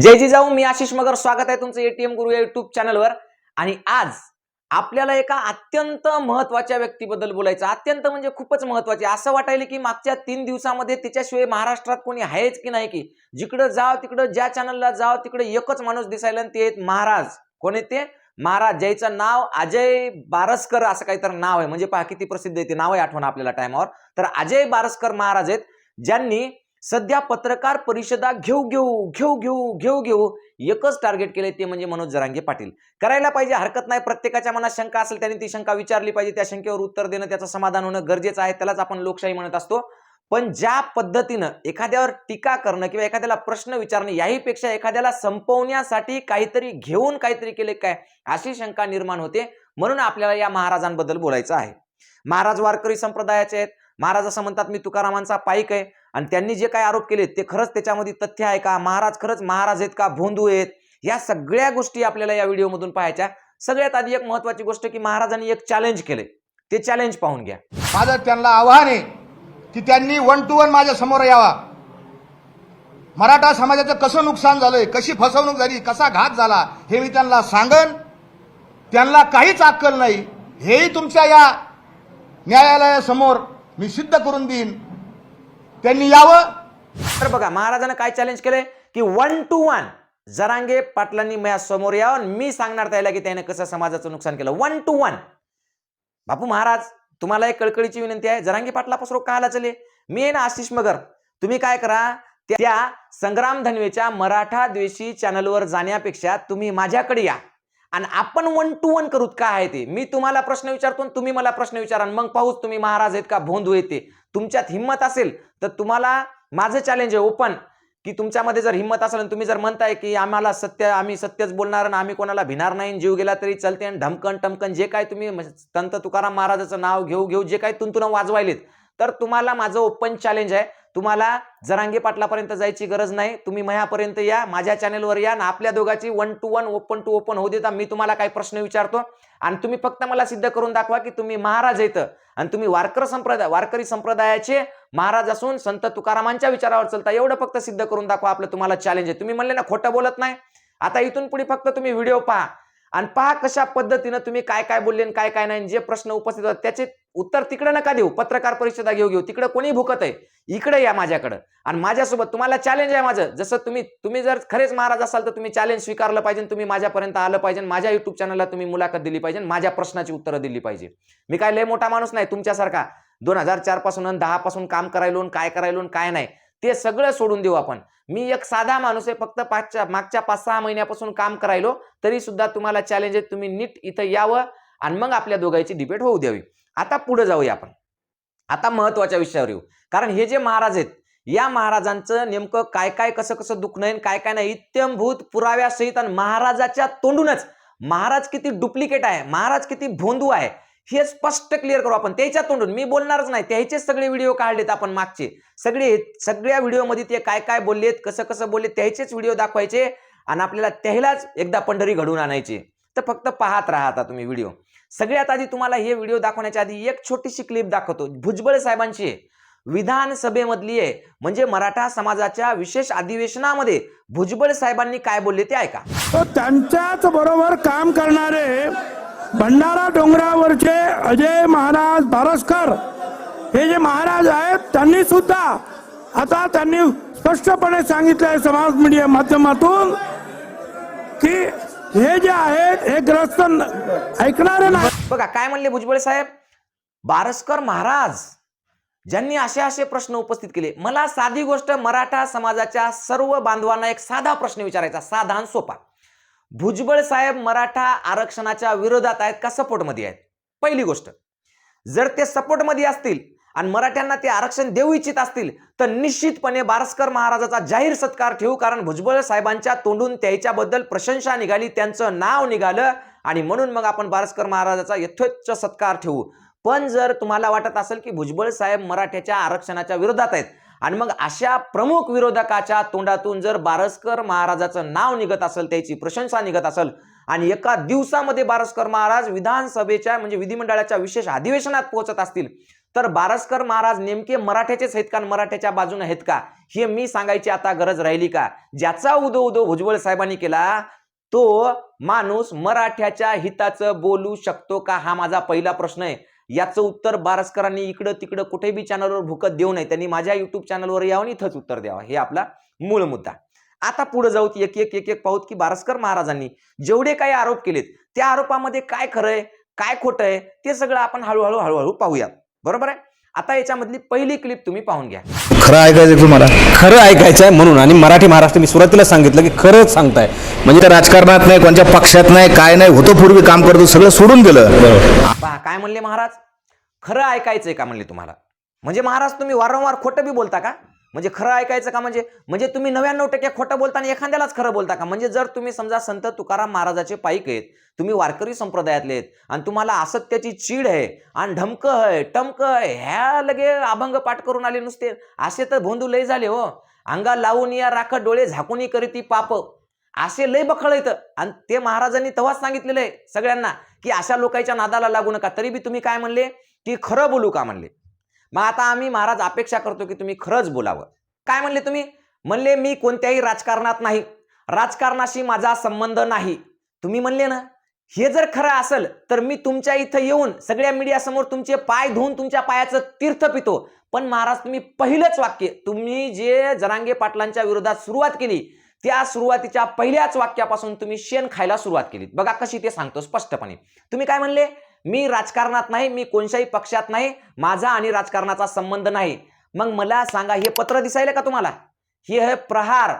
जय जिजाऊ मी आशिष मगर. स्वागत आहे तुमचं एटीएम गुरु या युट्यूब चॅनलवर आणि आज आपल्याला एका अत्यंत महत्त्वाच्या व्यक्तीबद्दल बोलायचं. अत्यंत म्हणजे खूपच महत्त्वाचे. असं वाटायला की मागच्या तीन दिवसामध्ये त्याच्याशिवाय महाराष्ट्रात कोणी आहेच की नाही की? जिकडं जाव तिकडं ज्या चॅनलला जाव तिकडे एकच माणूस दिसायला आणि ते आहेत महाराज. कोण आहेत ते? महाराज. ज्याचं नाव अजय बारसकर असं काहीतरी नाव आहे. म्हणजे पहा किती प्रसिद्ध आहे ते. नाव आहे आठवण आपल्याला टायमावर तर अजय बारसकर महाराज आहेत. ज्यांनी सध्या पत्रकार परिषदा घेऊ घेऊ घेऊ घेऊ घेऊ घेऊ एकच टार्गेट केले ते म्हणजे मनोज जरांगे पाटील. करायला पाहिजे हरकत नाही प्रत्येकाच्या मनात शंका असेल त्याने ती शंका विचारली पाहिजे त्या शंकेवर उत्तर देणं त्याचं समाधान होणं गरजेचं आहे त्यालाच आपण लोकशाही म्हणत असतो. पण ज्या पद्धतीनं एखाद्यावर टीका करणं किंवा एखाद्याला प्रश्न विचारणं याहीपेक्षा एखाद्याला संपवण्यासाठी काहीतरी घेऊन काहीतरी केले काय अशी शंका निर्माण होते. म्हणून आपल्याला या महाराजांबद्दल बोलायचं आहे. महाराज वारकरी संप्रदायाचे आहेत. महाराज असं म्हणतात मी तुकारामांचा पाईक आहे. आणि त्यांनी जे काही आरोप केले ते खरंच त्याच्यामध्ये तथ्य आहे का? महाराज खरंच महाराज आहेत का? भोंदू आहेत? या सगळ्या गोष्टी आपल्याला या व्हिडिओमधून पाहायच्या. सगळ्यात आधी एक महत्वाची गोष्ट की महाराजांनी एक चॅलेंज केले ते चॅलेंज पाहून घ्या. माझं त्यांना आव्हान आहे की त्यांनी वन टू वन माझ्यासमोर यावा. मराठा समाजाचं कसं नुकसान झालंय कशी फसवणूक झाली कसा घात झाला हे मी त्यांना सांगन. त्यांना काहीच अक्कल नाही. हेही तुमच्या या न्यायालयासमोर मी सिद्ध करून देईन. त्यांनी यावं. तर बघा महाराजांना काय चॅलेंज केलंय? की वन टू वन जरांगे पाटलांनी माझ्यासमोर यावं मी सांगणार त्याला की त्याने कसं समाजाचं नुकसान केलं. One to one Bapu Maharaj तुम्हाला एक कळकळीची विनंती आहे. जरांगे पाटलापासून का आला चले मी आहे ना आशिष मगर. तुम्ही काय करा त्या संग्राम धनवेच्या मराठा द्वेषी चॅनलवर जाण्यापेक्षा तुम्ही माझ्याकडे या. आणि आपण वन टू वन करूत काय आहे ते? मी तुम्हाला प्रश्न विचारतो तुम्ही मला प्रश्न विचारा मग पाहूच तुम्ही महाराज आहेत का भोंदू येते तुमच्यात हिंमत असेल तर तुम्हाला माझं चॅलेंज आहे ओपन की तुमच्यामध्ये जर हिंमत असेल आणि तुम्ही जर म्हणताय की आम्हाला सत्य आम्ही सत्यच बोलणार आणि आम्ही कोणाला भिणार नाही जीव गेला तरी चालते आणि ढमकन टमकन जे काय तुम्ही म्हणजे संत तुकाराम महाराजाचं नाव घेऊ घेऊ जे काय तुंतुन वाजवायलेत तर तुम्हाला माझं ओपन चॅलेंज आहे. तुम्हाला जरांगे पाटलापर्यंत जायची गरज नाही. तुम्ही मयापर्यंत या माझ्या चॅनेलवर या आणि आपल्या दोघांची one to one open to open होऊ देता. मी तुम्हाला काही प्रश्न विचारतो आणि तुम्ही फक्त मला सिद्ध करून दाखवा की तुम्ही महाराज येतं आणि तुम्ही वारकर संप्रदाय वारकरी संप्रदायाचे महाराज असून संत तुकारामांच्या विचारावर चलता. एवढं फक्त सिद्ध करून दाखवा आपलं तुम्हाला चॅलेंज आहे. तुम्ही म्हणले ना खोटं बोलत नाही. आता इथून पुढे फक्त तुम्ही व्हिडिओ पहा. आणि पहा कशा पद्धतीनं तुम्ही काय काय बोलले आणि काय काय नाही. जे प्रश्न उपस्थित होतात त्याचे उत्तर तिकडे नका देऊ पत्रकार परिषदा घेऊ घेऊ. तिकडे कोणी भुकत आहे इकडे या माझ्याकडं. आणि माझ्यासोबत तुम्हाला चॅलेंज आहे माझं. जसं तुम्ही तुम्ही जर खरेच महाराज असाल तर तुम्ही चॅलेंज स्वीकारलं पाहिजे तुम्ही माझ्यापर्यंत आलं पाहिजे माझ्या युट्यूब चॅनलला तुम्ही मुलाखत दिली पाहिजे माझ्या प्रश्नाची उत्तरं दिली पाहिजे. मी काय लय मोठा माणूस नाही तुमच्यासारखा. दोन हजार चारपासून दहा पासून काम करायलो आणि काय करायलो आणि काय नाही. ते सगळं सोडून देऊ आपण. मी एक साधा माणूस आहे फक्त पाचच्या मागच्या पाच सहा महिन्यापासून काम करायलो तरी सुद्धा तुम्हाला चॅलेंज आहे तुम्ही नीट इथं यावं आणि मग आपल्या दोघांची डिबेट होऊ द्यावी. आता पुढे जाऊया आपण. आता महत्त्वाच्या विषयावर येऊ. कारण हे जे महाराज आहेत या महाराजांचं नेमकं काय काय कसं कसं दुखणं आहे आणि काय काय नाही इत्यंभूत पुराव्यासहित आणि महाराजाच्या तोंडूनच महाराज किती डुप्लिकेट आहे महाराज किती भोंदू आहे हे स्पष्ट क्लिअर करू आपण. त्याच्या तोंडून मी बोलणारच नाही. त्याचे सगळे व्हिडिओ काढलेत आपण मागचे. सगळे सगळ्या व्हिडिओमध्ये ते काय काय बोललेत कसं कसं बोलले त्याचेच व्हिडिओ दाखवायचे आणि आपल्याला त्यालाच एकदा पंढरी घडवून आणायचे. तर फक्त पाहत राहा आता तुम्ही व्हिडिओ सगळ्यात आधी तुम्हाला हे व्हिडिओ दाखवण्याच्या आधी एक छोटीशी क्लिप दाखवतो. भुजबळ साहेबांची विधानसभेमधली आहे. म्हणजे मराठा समाजाच्या विशेष अधिवेशनामध्ये भुजबळ साहेबांनी काय बोलले ते ऐका. तो त्यांच्याच बरोबर काम करणारे भंडारा डोंगरावरचे अजय महाराज भारस्कर हे जे महाराज आहेत त्यांनी सुद्धा आता त्यांनी स्पष्टपणे सांगितलंय समाज मीडिया माध्यमातून की हे जे आहेत हे ग्रस्त ऐकणारे नाही. बघा काय म्हणले भुजबळ साहेब? बारसकर महाराज ज्यांनी असे असे प्रश्न उपस्थित केले मला साधी गोष्ट मराठा समाजाच्या सर्व बांधवांना एक साधा प्रश्न विचारायचा साधा आणि सोपा. भुजबळ साहेब मराठा आरक्षणाच्या विरोधात आहेत का सपोर्टमध्ये आहेत? पहिली गोष्ट. जर ते सपोर्टमध्ये असतील आणि मराठ्यांना ते आरक्षण देऊ इच्छित असतील तर निश्चितपणे बारसकर महाराजाचा जाहीर सत्कार ठेवू कारण भुजबळ साहेबांच्या तोंडून त्याच्याबद्दल प्रशंसा निघाली त्यांचं नाव निघालं आणि म्हणून मग आपण बारसकर महाराजाचा यथोच्च सत्कार ठेवू. पण जर तुम्हाला वाटत असेल की भुजबळ साहेब मराठ्याच्या आरक्षणाच्या विरोधात आहेत आणि मग अशा प्रमुख विरोधकाच्या तोंडातून जर बारसकर महाराजाचं नाव निघत असेल त्याची प्रशंसा निघत असेल आणि एका दिवसामध्ये बारसकर महाराज विधानसभेच्या म्हणजे विधिमंडळाच्या विशेष अधिवेशनात पोहोचत असतील तर बारसकर महाराज नेमके मराठ्याचेच आहेत का मराठ्याच्या बाजूने आहेत का? हे मी सांगायची आता गरज राहिली का? ज्याचा उदो उदो भुजबळ साहेबांनी केला तो माणूस मराठ्याच्या हिताचं बोलू शकतो का? हा माझा पहिला प्रश्न आहे. याचं उत्तर बारसकरांनी इकडं तिकडं कुठे बी चॅनलवर भुकत देऊ नये. त्यांनी माझ्या युट्यूब चॅनलवर यावं आणि इथंच उत्तर द्यावं. हे आपला मूळ मुद्दा. आता पुढे जाऊत एक एक एक एक पाहूत की बारसकर महाराजांनी जेवढे काही आरोप केलेत त्या आरोपामध्ये काय खरंय काय खोटं आहे ते सगळं आपण हळूहळू हळूहळू पाहूयात. बरोबर आहे? आता याच्यामधली पहिली क्लिप तुम्ही पाहून घ्या. खरं ऐकायचं तुम्हाला? खरं ऐकायचं आहे म्हणून. आणि मराठी महाराष्ट्र मी सुरुवातीला सांगितलं की खरंच सांगताय. म्हणजे त्या राजकारणात नाही कोणत्या पक्षात नाही काय नाही होतं पूर्वी काम करतो सगळं सोडून दिलं. पहा काय म्हणले महाराज? खरं ऐकायचंय का म्हणले तुम्हाला? म्हणजे महाराज तुम्ही वारंवार खोटं बी बोलता का? म्हणजे खरं ऐकायचं का म्हणजे? म्हणजे तुम्ही नव्याण्णव टक्के खोटं बोलता आणि एखाद्यालाच खरं बोलता का? म्हणजे जर तुम्ही समजा संत तुकाराम महाराजाचे पाईक आहेत तुम्ही वारकरी संप्रदायातले आहेत आणि तुम्हाला असत्याची चीड आहे आणि ढमक आहे टमक आहे ह्या लगे अभंग पाठ करून आले नुसते. असे तर भोंदू लय झाले हो. अंगा लावून या राख डोळे झाकून करीती पाप. असे लय बखळ येतं आणि ते महाराजांनी तेव्हाच सांगितलेलं आहे सगळ्यांना की अशा लोकांच्या नादाला लागू नका. तरी बी तुम्ही काय म्हणले? की खरं बोलू का म्हणले? मग आता आम्ही महाराज अपेक्षा करतो की तुम्ही खरंच बोलावं. काय म्हणले तुम्ही? म्हणले मी कोणत्याही राजकारणात नाही. राजकारणाशी माझा संबंध नाही. तुम्ही म्हणले ना हे जर खरं असेल तर मी तुमच्या इथं येऊन सगळ्या मीडियासमोर तुमचे पाय धुवून तुमच्या पायाचं तीर्थ पितो. पण महाराज तुम्ही पहिलंच वाक्य तुम्ही जे जरांगे पाटलांच्या विरोधात सुरुवात केली त्या सुरुवातीच्या पहिल्याच वाक्यापासून तुम्ही शेण खायला सुरुवात केली बघा कशी ते सांगतो स्पष्टपणे. तुम्ही काय म्हणले? मी राजकारणात नाही मी कोणत्याही पक्षात नाही माझा आणि राजकारणाचा संबंध नाही. मग मला सांगा हे पत्र दिसायला का तुम्हाला? हे आहे प्रहार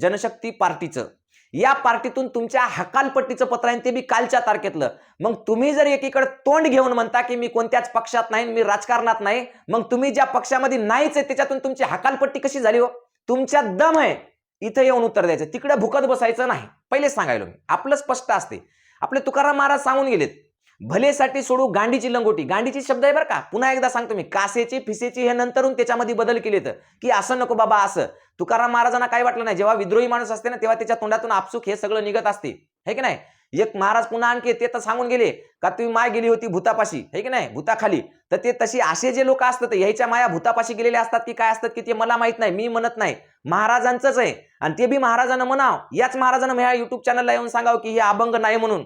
जनशक्ती पार्टीचं. या पार्टीतून तुमच्या हकालपट्टीचं पत्र आहे ते मी कालच्या तारखेतलं. मग तुम्ही जर एकीकडे तोंड घेऊन म्हणता की मी कोणत्याच पक्षात नाही मी राजकारणात नाही मग तुम्ही ज्या पक्षामध्ये नाहीच आहे त्याच्यातून तुमची हकालपट्टी कशी झाली हो? तुमच्या दम आहे. इथं येऊन उत्तर द्यायचं. तिकडे भुकत बसायचं नाही. पहिलेच सांगायलो मी. आपलं स्पष्ट असते. आपले तुकाराम महाराज सांगून गेलेत. भलेसाठी सोडू गांडीची लंगोटी. गांडीची शब्द आहे बरं का. पुन्हा एकदा सांगतो मी. कासेची फिसेची हे नंतरून त्याच्यामध्ये बदल केले तर की असं नको बाबा असं. तुकाराम महाराजांना काय वाटलं नाही. जेव्हा विद्रोही माणूस असते ना तेव्हा त्याच्या तोंडातून आपसुक हे सगळं निघत असते. हे की नाही? एक महाराज पुन्हा आणखी ते तर सांगून गेले. का तुम्ही माय गेली होती भूतापाशी? हे की नाही? भूताखाली. तर ते तशी असे जे लोक असतात ह्याच्या माया भूतापाशी गेलेले असतात की काय असतात की ते मला माहीत नाही. मी म्हणत नाही. महाराजांचंच आहे. आणि ते बी महाराजांना म्हणाव. याच महाराजांना ह्या युट्यूब चॅनलला येऊन सांगावं की हे अभंग नाही म्हणून.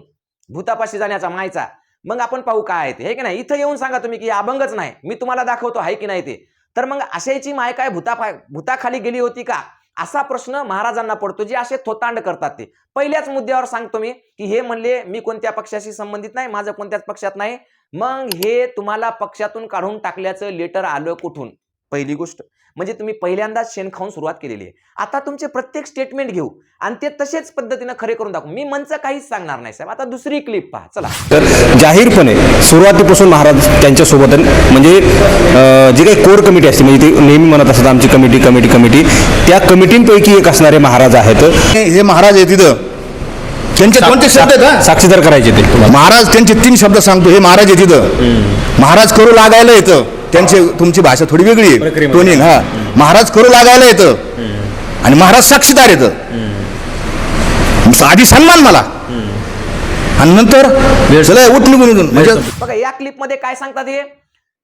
भूतापाशी जाण्याचा मायचा. मग आपण पाहू काय आहे ते. हे की नाही? इथं येऊन सांगा तुम्ही की अभंगच नाही. मी तुम्हाला दाखवतो आहे की नाही ते. तर मग अशाची माय काय भूता भूताखाली गेली होती का? असा प्रश्न महाराजांना पडतो जे असे थोतांड करतात ते. पहिल्याच मुद्द्यावर सांगतो मी की हे म्हणले मी कोणत्या पक्षाशी संबंधित नाही माझं कोणत्याच पक्षात नाही. मग हे तुम्हाला पक्षातून काढून टाकल्याचं लेटर आलं कुठून? पहिली गोष्ट. म्हणजे तुम्ही पहिल्यांदाच शेण खाऊन सुरुवात केलेली आहे. आता तुमचे प्रत्येक स्टेटमेंट घेऊ आणि ते तसेच पद्धतीनं खरे करून दाखवू. मी मंच काहीच सांगणार नाही साहेब. आता दुसरी क्लिप पहा. चला. तर जाहीरपणे सुरुवातीपासून महाराज त्यांच्यासोबत म्हणजे जी काही कोर कमिटी असते म्हणजे ते नेहमी म्हणत असतात आमची कमिटी कमिटी कमिटी त्या कमिटींपैकी एक असणारे महाराज आहेत. हे महाराज आहे तिथं. त्यांचे कोणते शब्द आहेत? साक्षीदार करायचे ते. महाराज त्यांचे तीन शब्द सांगतो. हे महाराज आहे तिथं. महाराज करू लागायला येतं. त्यांची तुमची भाषा थोडी वेगळी आहे. टोनिंग हा. महाराज करू लागायला येतं. आणि महाराज साक्षीदार येतं. आधी सन्मान मला. आणि नंतर उठ निघून. म्हणजे बघा या क्लिपमध्ये काय सांगतात हे?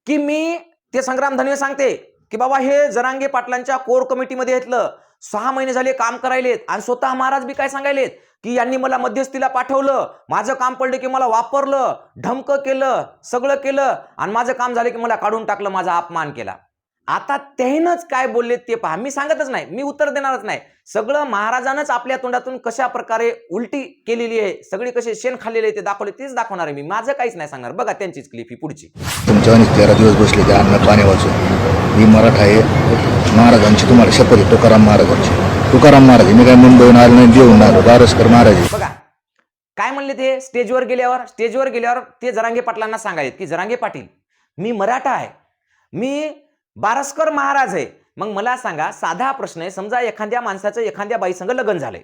की मी ते संग्राम धनवे सांगते की बाबा हे जरांगे पाटलांच्या कोर कमिटीमध्ये घेतलं सहा महिने झाले काम करायलेत. आणि स्वतः महाराज बी काय सांगायलेत? की यांनी मला मध्यस्थीला पाठवलं माझं काम पडलं की मला वापरलं ढमकं केलं सगळं केलं आणि माझं काम झालं की मला काढून टाकलं माझा अपमान केला. आता त्यानंच काय बोलले ते पहा. मी सांगतच नाही मी उत्तर देणारच नाही. सगळं महाराजानंच आपल्या तोंडातून कशा प्रकारे उलटी केलेली आहे सगळी कसे शेण खाल्लेले आहे ते दाखवले तेच दाखवणार आहे मी. माझं काहीच नाही सांगणार. बघा त्यांचीच क्लिप ही पुढची. तुमच्या तेरा दिवस बसले ते अन्न पाणी वाचून. मी मराठा आहे. महाराजांची तुम्हाला शपथ तुकाराम महाराजांची. तुकाराम महाराज मी काय मुंबईहून आलो नाही देऊन आलो. महाराज. बघा काय म्हणले ते? स्टेजवर गेल्यावर स्टेजवर गेल्यावर ते जरांगे पाटलांना सांगायचे. की जरांगे पाटील मी मराठा आहे. मी बारसकर महाराज आहे. मग मला सांगा साधा प्रश्न आहे. समजा एखाद्या माणसाचं एखाद्या बाईसंग लग्न झालंय.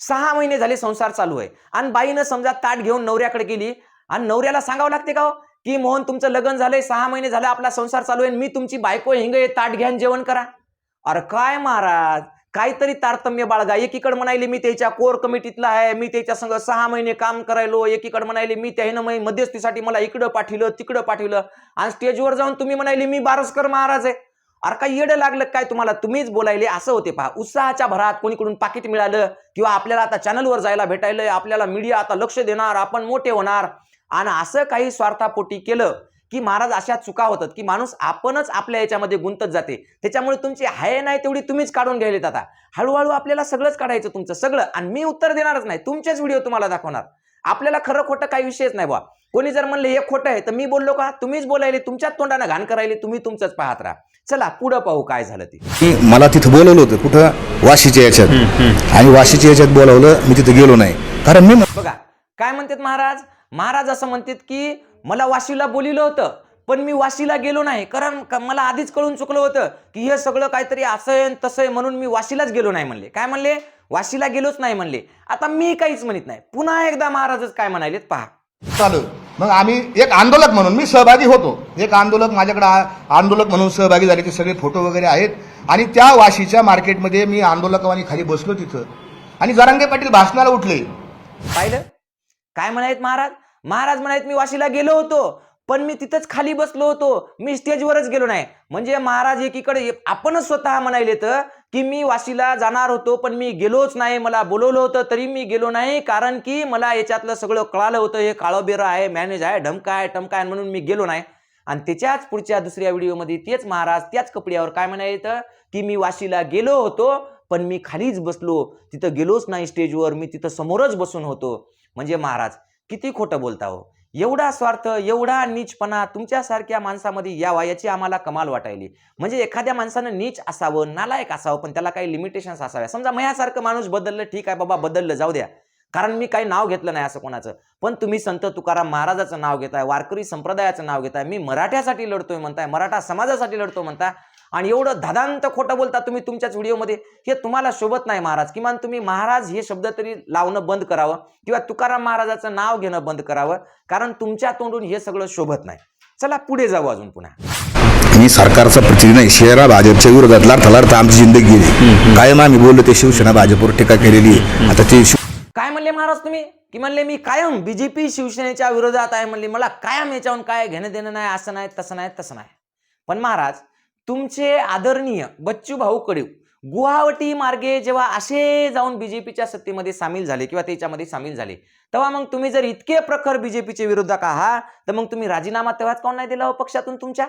सहा महिने झाले संसार चालू आहे. आणि बाईनं समजा ताट घेऊन नवऱ्याकडे गेली. आणि नवऱ्याला सांगावं लागते का हो? की मोहन तुमचं लग्न झालंय सहा महिने झाले आपला संसार चालू आहे. आणि मी तुमची बायको हिंग ताट घ्यान जेवण करा. अरे काय महाराज? काहीतरी तारतम्य बाळगा. एकीकडे म्हणायले मी त्याच्या कोर कमिटीतला आहे मी त्याच्या संग सहा महिने काम करायलो. एकीकडे म्हणायले मी त्यानं मध्यस्थीसाठी मला इकडं पाठवलं तिकडं पाठवलं आणि स्टेजवर जाऊन तुम्ही म्हणाले मी बारसकर महाराज आहे. अरे काय येडं लागलं काय तुम्हाला? तुम्हीच बोलायले असं होते पहा. उत्साहाच्या भरात कोणीकडून पाकिट मिळालं किंवा आपल्याला आता चॅनलवर जायला भेटायलंय आपल्याला मीडिया आता लक्ष देणार आपण मोठे होणार. आणि असं काही स्वार्थापोटी केलं की महाराज अशा चुका होतात की माणूस आपणच आपल्या याच्यामध्ये गुंतत जाते. त्याच्यामुळे तुमची हाय नाही तेवढी तुम्हीच काढून घ्यायलेत आता. हळूहळू आपल्याला सगळंच काढायचं तुमचं सगळं. आणि मी उत्तर देणारच नाही. तुमचेच व्हिडिओ तुम्हाला दाखवणार. आपल्याला खरं खोटं काही विषयच नाही बा कोणी जर म्हणले हे खोटं आहे तर मी बोललो का? तुम्हीच बोलायले तुमच्याच तोंडानं घाण करायले तुम्ही तुमचंच पाहत राहा. चला पुढं पाहू काय झालं ते. की मला तिथं बोलवलं होतं कुठं? वाशीच्या याच्यात. आणि वाशीच्या याच्यात बोलावलं मी तिथं गेलो नाही. कारण मी बघा काय म्हणतात महाराज? महाराज असं म्हणतात की मला वाशीला बोलिलं होतं पण मी वाशीला गेलो नाही कारण मला आधीच कळून चुकलं होतं की हे सगळं काहीतरी असं आहे तसं आहे म्हणून मी वाशीलाच गेलो नाही म्हणले. काय म्हणले? वाशीला गेलोच नाही म्हणले. आता मी काहीच म्हणत नाही. पुन्हा एकदा महाराजच काय म्हणालेत पहा. चालू. मग आम्ही एक आंदोलक म्हणून मी सहभागी होतो. एक आंदोलक माझ्याकडे आंदोलक म्हणून सहभागी झाले ते सगळे फोटो वगैरे आहेत. आणि त्या वाशीच्या मार्केटमध्ये मी आंदोलकवानी खाली बसलो तिथं. आणि जरांगे पाटील भाषणाला उठले. पाहिलं? काय म्हणायत महाराज? महाराज म्हणायत मी वाशीला गेलो होतो पण मी तिथंच खाली बसलो होतो. मी स्टेजवरच गेलो नाही. म्हणजे महाराज एकीकडे आपणच स्वतः म्हणायले तर की मी वाशीला जाणार होतो पण मी गेलोच नाही. मला बोलवलं होतं तरी मी गेलो नाही कारण की मला याच्यातलं सगळं कळालं होतं. हे काळोबेरं आहे मॅनेज आहे ढमका आहे टमका आहे म्हणून मी गेलो नाही. आणि त्याच्याच पुढच्या दुसऱ्या व्हिडिओमध्ये तेच महाराज त्याच कपड्यावर काय म्हणायचं की मी वाशीला गेलो होतो पण मी खालीच बसलो. तिथं गेलोच नाही स्टेजवर. मी तिथं समोरच बसून होतो. म्हणजे महाराज किती खोटं बोलता हो? एवढा स्वार्थ एवढा नीचपणा तुमच्यासारख्या माणसामध्ये यावा याची आम्हाला कमाल वाटायली. म्हणजे एखाद्या माणसानं नीच असावं नालायक असावं पण त्याला काही लिमिटेशन्स असाव्या समजा मयासारखं माणूस बदललं ठीक आहे बाबा बदललं जाऊ द्या. कारण मी काही नाव घेतलं नाही असं कोणाचं. पण तुम्ही संत तुकाराम महाराजाचं नाव घेताय वारकरी संप्रदायाचं नाव घेताय. मी मराठ्यासाठी लढतोय म्हणताय मराठा समाजासाठी लढतो म्हणता आणि एवढं धदांत खोटं बोलता तुम्ही तुमच्याच व्हिडिओमध्ये हे तुम्हाला शोभत नाही महाराज. किमान तुम्ही महाराज हे शब्द तरी लावणं बंद करावं किंवा तुकाराम महाराजाचं नाव घेणं बंद करावं कारण तुमच्या तोंडून हे सगळं शोभत नाही. चला पुढे जाऊ अजून पुन्हा. मी सरकारचा प्रतिनिधी नाही. शेरा भाजपच्या विरोधात लढता लढता आमची जिंदगी गेली. कायम आम्ही बोललो ते शिवसेना भाजपवर टीका केलेली. आता ते काय म्हणले महाराज तुम्ही? की म्हणले मी कायम बीजेपी शिवसेनेच्या विरोधात आहे म्हणले मला कायम याच्याहून काय घेणं देणं नाही असं नाही तसं नाही तसं नाही. पण महाराज तुमचे आदरणीय बच्चू भाऊ कडीव गुवाहाटी मार्गे जेव्हा असे जाऊन बीजेपीच्या सत्तेमध्ये सामील झाले किंवा त्याच्यामध्ये सामील झाले तेव्हा मग तुम्ही जर इतके प्रखर बीजेपीचे विरोधक आहात तर मग तुम्ही राजीनामा तेव्हाच कोण नाही दिला हो पक्षातून तुमच्या?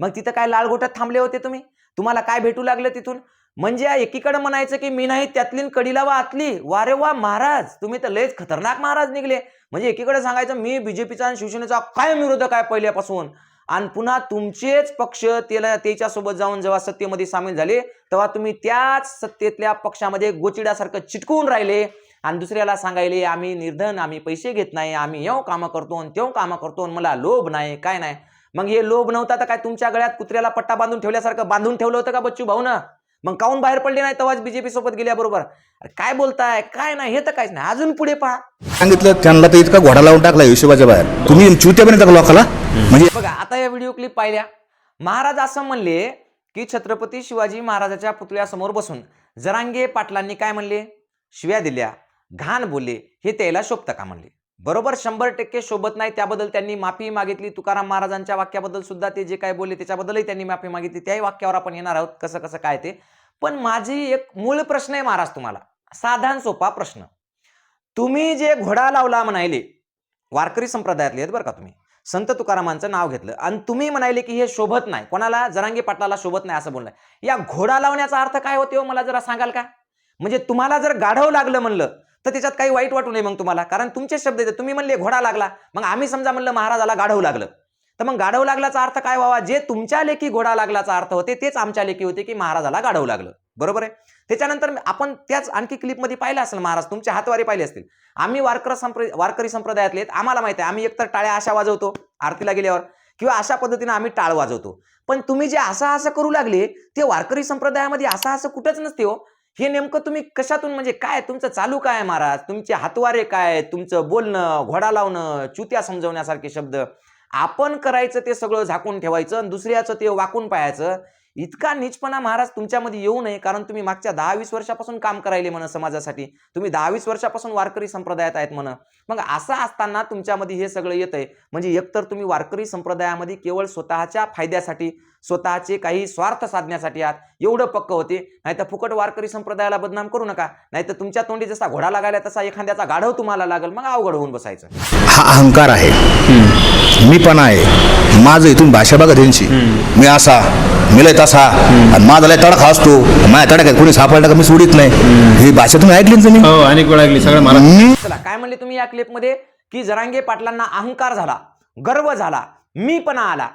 मग तिथं काय लालगोटात थांबले होते तुम्ही? तुम्हाला काय भेटू लागलं तिथून? म्हणजे एकीकडे म्हणायचं की मी नाही त्यातली कडीला वा आतली. वारे वा महाराज तुम्ही तर लयच खतरनाक महाराज निघले. म्हणजे एकीकडे सांगायचं मी बीजेपीचा आणि शिवसेनेचा कायम विरोधक आहे पहिल्यापासून? आणि पुन्हा तुमचेच पक्ष त्याला त्याच्यासोबत जाऊन जेव्हा सत्तेमध्ये सामील झाले तेव्हा तुम्ही त्याच सत्तेतल्या पक्षामध्ये गोचिड्यासारखं चिटकून राहिले आणि दुसऱ्याला सांगायले आम्ही निर्धन आम्ही पैसे घेत नाही आम्ही येऊ कामं करतो आणि तेव कामं करतो आणि मला लोभ नाही काय नाही. मग हे लोभ नव्हता तर काय तुमच्या गळ्यात कुत्र्याला पट्टा बांधून ठेवल्यासारखं बांधून ठेवलं होतं का बच्चू भाऊ ना मग काऊन बाहेर पडले नाही तेव्हाच बीजेपी सोबत गेल्याबरोबर? अरे काय बोलताय? काय नाही? हे तर काहीच नाही. अजून पुढे पहा. सांगितलं त्यांना तर इतका घोडा लावून टाकला हिशोबाच्या बाहेर. तुम्ही चुत्या पण टाकला लोकाला? म्हणजे बघा आता या व्हिडिओ क्लिप पाहिल्या. महाराज असं म्हणले की छत्रपती शिवाजी महाराजाच्या पुतळ्यासमोर बसून जरांगे पाटलांनी काय म्हणले? शिव्या दिल्या. घाण बोलले. हे त्याला शोभतं का? म्हणले. बरोबर शंभर टक्के शोभत नाही त्याबद्दल त्यांनी माफी मागितली. तुकाराम महाराजांच्या वाक्याबद्दल सुद्धा ते जे काय बोलले त्याच्याबद्दलही त्यांनी माफी मागितली. त्याही वाक्यावर आपण येणार आहोत कसं कसं काय ते. पण माझी एक मूळ प्रश्न आहे महाराज तुम्हाला. साधारण सोपा प्रश्न. तुम्ही जे घोडा लावला म्हणायले वारकरी संप्रदायातले आहेत बरं का तुम्ही. संत तुकारामांचं नाव घेतलं. आणि तुम्ही म्हणाले की हे शोभत नाही. कोणाला? जरांगी पाटलाला शोभत नाही असं बोलणं. या घोडा लावण्याचा अर्थ काय होते हो मला जरा सांगाल का? म्हणजे तुम्हाला जर गाढव लागलं म्हणलं तर त्याच्यात काही वाईट वाटू नये मग तुम्हाला. कारण तुमचे शब्द येते तुम्ही म्हणले घोडा लागला मग आम्ही समजा म्हणलं महाराजाला गाढव लागलं. तर मग गाढव लागल्याचा अर्थ काय व्हावा? जे तुमच्या लेखी घोडा लागल्याचा अर्थ होते तेच आमच्या लेखी होते की महाराजाला गाढव लागलं. बरोबर आहे? त्याच्यानंतर आपण त्याच आणखी क्लिपमध्ये पाहिलं असेल महाराज तुमच्या हातवारे पाहिले असतील. आम्ही वारकर संप्र वारकरी संप्रदायातले आम्हाला माहिती आहे आम्ही एकतर टाळ्या अशा वाजवतो आरतीला गेल्यावर किंवा अशा पद्धतीने आम्ही टाळ वाजवतो. पण तुम्ही जे असं असं करू लागले ते वारकरी संप्रदायामध्ये असं असं कुठंच नसते हो. हे नेमकं तुम्ही कशातून म्हणजे काय तुमचं चालू काय महाराज? तुमचे हातवारे काय तुमचं बोलणं घोडा लावणं चुत्या समजवण्यासारखे शब्द. आपण करायचं ते सगळं झाकून ठेवायचं आणि दुसऱ्याचं ते वाकून पाहायचं. इतका नीचपणा महाराज तुमच्यामध्ये येऊ नये कारण तुम्ही मागच्या दहा वीस वर्षापासून काम करायले म्हणा समाजासाठी. तुम्ही दहा वीस वर्षापासून वारकरी संप्रदायात आहेत म्हणा. मग असं असताना तुमच्यामध्ये हे सगळं येत आहे म्हणजे एकतर तुम्ही वारकरी संप्रदायामध्ये केवळ स्वतःच्या फायद्यासाठी स्वतःचे काही स्वार्थ साधण्यासाठी आहात. एवढं पक्क होते. नाही तर फुकट वारकरी संप्रदायाला बदनाम करू नका. नाही तर तुमच्या तोंडी जसा घोडा लागायला तसा एखाद्याचा गाढव तुम्हाला लागल. मग अवघड होऊन बसायचं. हा अहंकार आहे. मी पण आहे. माझं इथून भाषा बघा त्यांची. मी असा मी लय तसा आणि माझा लय तडका असतो. माझ्या तडक्यात कोणी सापडला का मी सोडित नाही. ही भाषा तुम्ही ऐकली ना तुम्ही? हो अनेक वेळा ऐकली सगळं मला. मी चला काय म्हणले तुम्ही या क्लिपमध्ये की जरांगे पाटलांना अहंकार झाला गर्व झाला मीपणा आला.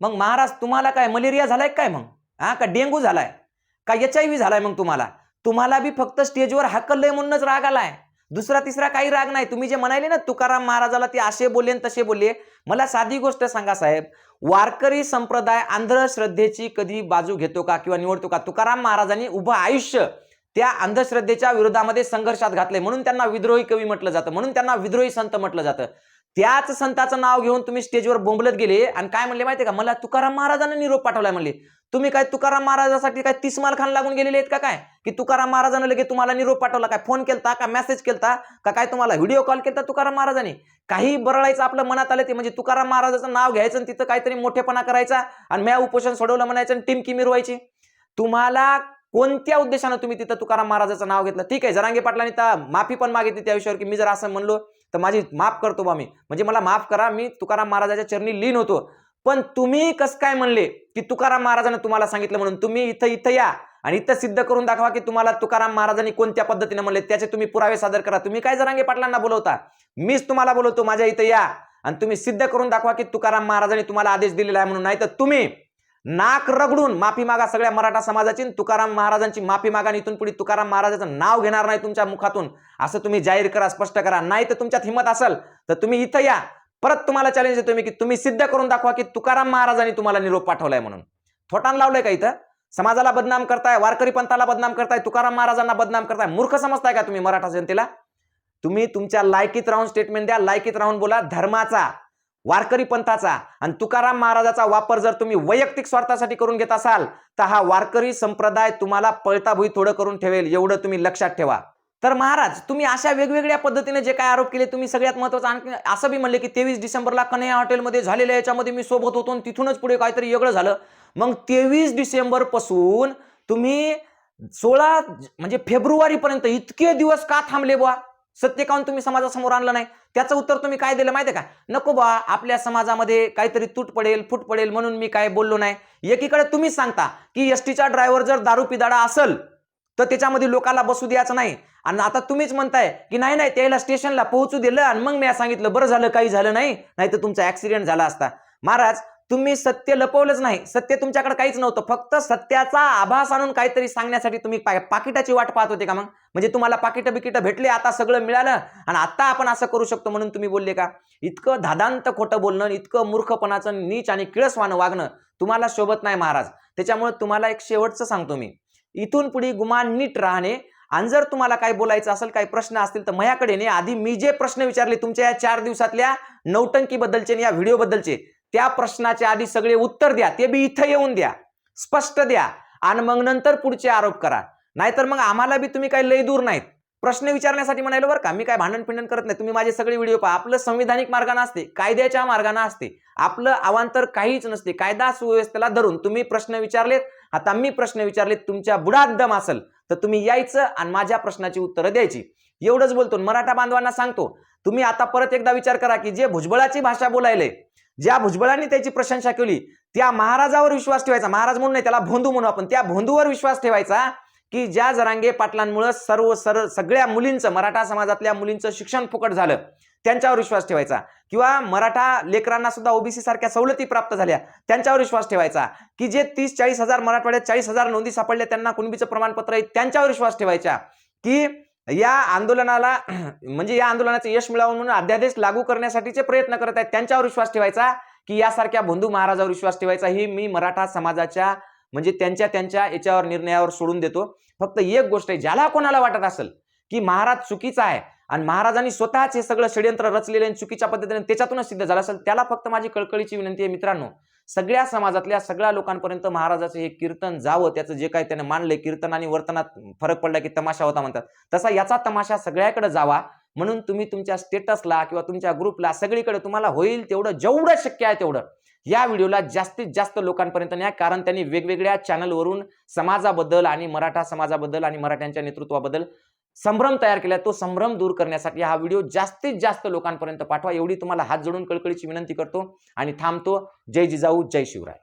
मग महाराज तुम्हाला काय मलेरिया झालाय काय मग? हा का डेंगू झालाय? का एच आय व्ही झालाय मग तुम्हाला? तुम्हाला बी फक्त स्टेजवर हाकललंय म्हणूनच राग आलाय. दुसरा तिसरा काही राग नाही. तुम्ही जे म्हणाले ना तुकाराम महाराजाला ते असे बोलले तसे बोलले मला साधी गोष्ट सांगा साहेब. वारकरी संप्रदाय अंधश्रद्धेची कधी बाजू घेतो का किंवा निवडतो का? तुकाराम महाराजांनी उभं आयुष्य त्या अंधश्रद्धेच्या विरोधामध्ये संघर्षात घातले म्हणून त्यांना विद्रोही कवी म्हटलं जातं. म्हणून त्यांना विद्रोही संत म्हटलं जातं. त्याच संताचं नाव घेऊन तुम्ही स्टेजवर बोंबलत गेले. आणि काय म्हणले माहितीये का? मला तुकाराम महाराजांना निरोप पाठवलाय म्हणले. तुम्ही काय तुकाराम महाराजासाठी काय तीस माल खान लागून गेलेले आहेत का काय? की तुकाराम महाराजांना लगे तुम्हाला निरोप पाठवला काय फोन केलता का? मेसेज केलता का? काय तुम्हाला व्हिडिओ कॉल केलता तुकाराम महाराजांनी? काही बरळायचं आपलं मनात आलं ते म्हणजे तुकाराम महाराजाचं नाव घ्यायचं आणि तिथं काहीतरी मोठेपणा करायचा आणि म्या उपोषण सोडवलं म्हणायचं आणि टिमकी मिरवायची तुम्हाला कोणत्या उद्देशानं तुम्ही तिथं तुकाराम महाराजाचं नाव घेतलं? ठीक आहे जरांगे पाटलांनी तर माफी पण मागितली त्या विषयावर की मी जर असं म्हणलो तर माझी माफ करतो बा मी. म्हणजे मला माफ करा मी तुकाराम महाराजाच्या चरणी लीन होतो. पण तुम्ही कसं काय म्हणले की तुकाराम महाराजाने तुम्हाला सांगितलं म्हणून? तुम्ही इथं इथं या आणि इथं सिद्ध करून दाखवा की तुम्हाला तुकाराम महाराजांनी कोणत्या पद्धतीने म्हणले? त्याचे तुम्ही पुरावे सादर करा. तुम्ही काय जरांगे पाटलांना बोलवता? मीच तुम्हाला बोलवतो माझ्या इथं या. आणि तुम्ही सिद्ध करून दाखवा की तुकाराम महाराजांनी तुम्हाला आदेश दिलेला आहे म्हणून. नाही तर तुम्ही नाक रगडून माफी मागा सगळ्या मराठा समाजाची तुकाराम महाराजांची माफी मागा आणि इथून पुढे तुकाराम महाराजाचं नाव घेणार नाही तुमच्या मुखातून. असं तुम्ही जाहीर करा स्पष्ट करा. नाही तर तुमच्यात हिंमत असेल तर तुम्ही इथं या. परत तुम्हाला चॅलेंज देतो मी की तुम्ही सिद्ध करून दाखवा की तुकाराम महाराजांनी तुम्हाला निरोप पाठवलाय म्हणून. थोटान लावलंय का इथं? समाजाला बदनाम करताय वारकरी पंथाला बदनाम करताय तुकाराम महाराजांना बदनाम करताय. मूर्ख समजताय का तुम्ही मराठा जनतेला? तुम्ही तुमच्या लायकीत राहून स्टेटमेंट द्या लायकीत राहून बोला धर्माचा. वारकरी पंथाचा आणि तुकाराम महाराजाचा वापर जर तुम्ही वैयक्तिक स्वार्थासाठी करून घेत असाल तर हा वारकरी संप्रदाय तुम्हाला पळताभुई थोडं करून ठेवेल एवढं तुम्ही लक्षात ठेवा. तर महाराज तुम्ही अशा वेगवेगळ्या पद्धतीने जे काय आरोप केले तुम्ही सगळ्यात महत्वाचं आणखी असं बी म्हणले की तेवीस डिसेंबरला कन्हैया हॉटेलमध्ये झालेल्या याच्यामध्ये मी सोबत होतो आणि तिथूनच पुढे काहीतरी वेगळं झालं. मग तेवीस डिसेंबरपासून तुम्ही सोळा म्हणजे फेब्रुवारीपर्यंत इतके दिवस का थांबले बुवा? सत्य काऊन तुम्ही समाजासमोर आणलं नाही? त्याचं उत्तर तुम्ही काय दिलं माहितीये का? नको बा आपल्या समाजामध्ये काहीतरी तूट पडेल फूट पडेल म्हणून मी काय बोललो नाही. एकीकडे तुम्हीच सांगता की एस टीचा ड्रायव्हर जर दारू पिदाडा असेल तर त्याच्यामध्ये लोकांना बसू द्यायचं नाही. आणि आता तुम्हीच म्हणताय की नाही नाही त्याला स्टेशनला पोहोचू दिलं आणि मग मी सांगितलं बरं झालं काही झालं नाही नाही तर तुमचा ऍक्सिडेंट झाला असता. महाराज तुम्ही सत्य लपवलंच नाही. सत्य तुमच्याकडे काहीच नव्हतं. फक्त सत्याचा आभास आणून काहीतरी सांगण्यासाठी तुम्ही पा- पाकिटाची वाट पाहत होते का मग? म्हणजे तुम्हाला पाकिटं बिकिटं भेटले आता सगळं मिळालं आणि आता आपण असं करू शकतो म्हणून तुम्ही बोलले का? इतकं धादांत खोटं बोलणं इतकं मूर्खपणाचं नीच आणि किळसवानं वागणं तुम्हाला शोभत नाही महाराज. त्याच्यामुळे तुम्हाला एक शेवटचं सांगतो मी. इथून पुढे गुमान नीट राहणे आणि जर तुम्हाला काय बोलायचं असेल काही प्रश्न असतील तर माझ्याकडे ने आधी मी जे प्रश्न विचारले तुमच्या या चार दिवसातल्या नौटंकीबद्दलचे आणि या व्हिडिओ बद्दलचे त्या प्रश्नाच्या आधी सगळे उत्तर द्या ते बी इथं येऊन द्या स्पष्ट द्या आणि मग नंतर पुढचे आरोप करा. नाहीतर मग आम्हाला बी तुम्ही काही लय दूर नाहीत. प्रश्न विचारण्यासाठी म्हणायला बरं का मी काय भांडण पिंडण करत नाही तुम्ही माझे सगळे व्हिडिओ पहा. आपलं संविधानिक मार्गाने असते कायद्याच्या मार्गाने असते आपलं अवांतर काहीच नसते कायदा सुव्यवस्थेला धरून तुम्ही प्रश्न विचारलेत. आता मी प्रश्न विचारलेत तुमच्या बुडात दम असेल तर तुम्ही यायचं आणि माझ्या प्रश्नाची उत्तरं द्यायची. एवढंच बोलतो मराठा बांधवांना सांगतो तुम्ही आता परत एकदा विचार करा की जे भुजबळाची भाषा बोलायले ज्या भुजबळांनी त्याची प्रशंसा केली त्या महाराजावर विश्वास ठेवायचा. महाराज म्हणून नाही त्याला भोंदू म्हणू आपण. त्या भोंदूवर विश्वास ठेवायचा की ज्या जरांगे पाटलांमुळे सर्व सर सगळ्या मुलींचं मराठा समाजातल्या मुलींचं शिक्षण फुकट झालं त्यांच्यावर विश्वास ठेवायचा. किंवा मराठा लेकरांना सुद्धा ओबीसी सारख्या सवलती प्राप्त झाल्या त्यांच्यावर विश्वास ठेवायचा. की जे तीस चाळीस हजार मराठवाड्यात चाळीस हजार नोंदी सापडल्या त्यांना कुणबीचं प्रमाणपत्र आहे त्यांच्यावर विश्वास ठेवायचा. की या आंदोलनाला म्हणजे या आंदोलनाचं यश मिळावं म्हणून अध्यादेश लागू करण्यासाठीचे प्रयत्न करत आहेत. त्यांच्यावर विश्वास ठेवायचा की यासारख्या बंधू महाराजावर विश्वास ठेवायचा. ही मी मराठा समाजाच्या म्हणजे त्यांच्या त्यांच्या याच्यावर निर्णयावर सोडून देतो. फक्त एक गोष्ट आहे ज्याला कोणाला वाटत असेल की महाराज चुकीचा आहे आणि महाराजांनी स्वतःच हे सगळं षडयंत्र रचलेले आणि चुकीच्या पद्धतीने त्याच्यातूनच सिद्ध झालं असेल त्याला फक्त माझी कळकळीची विनंती आहे मित्रांनो. सगळ्या समाजातल्या सगळ्या लोकांपर्यंत महाराजाचं हे कीर्तन जावं त्याचं जे काही त्याने मानलंय कीर्तन आणि वर्तनात फरक पडला की तमाशा होता म्हणतात. तसा याचा तमाशा सगळ्याकडे जावा म्हणून तुम्ही तुमच्या स्टेटसला किंवा तुमच्या ग्रुपला सगळीकडे तुम्हाला होईल तेवढं जेवढं शक्य आहे तेवढं. या व्हिडिओला जास्तीत जास्त लोकांपर्यंत न्या कारण त्यांनी वेगवेगळ्या चॅनलवरून समाजाबद्दल आणि मराठा समाजाबद्दल आणि मराठ्यांच्या नेतृत्वाबद्दल संभ्रम तयार केला तो संभ्रम दूर करण्यासाठी हा व्हिडिओ जास्तीत जास्त लोकांपर्यंत पाठवा. एवढी तुम्हाला हात जोडून कळकळीची विनंती करतो आणि थांबतो. जय जिजाऊ जय शिवराय.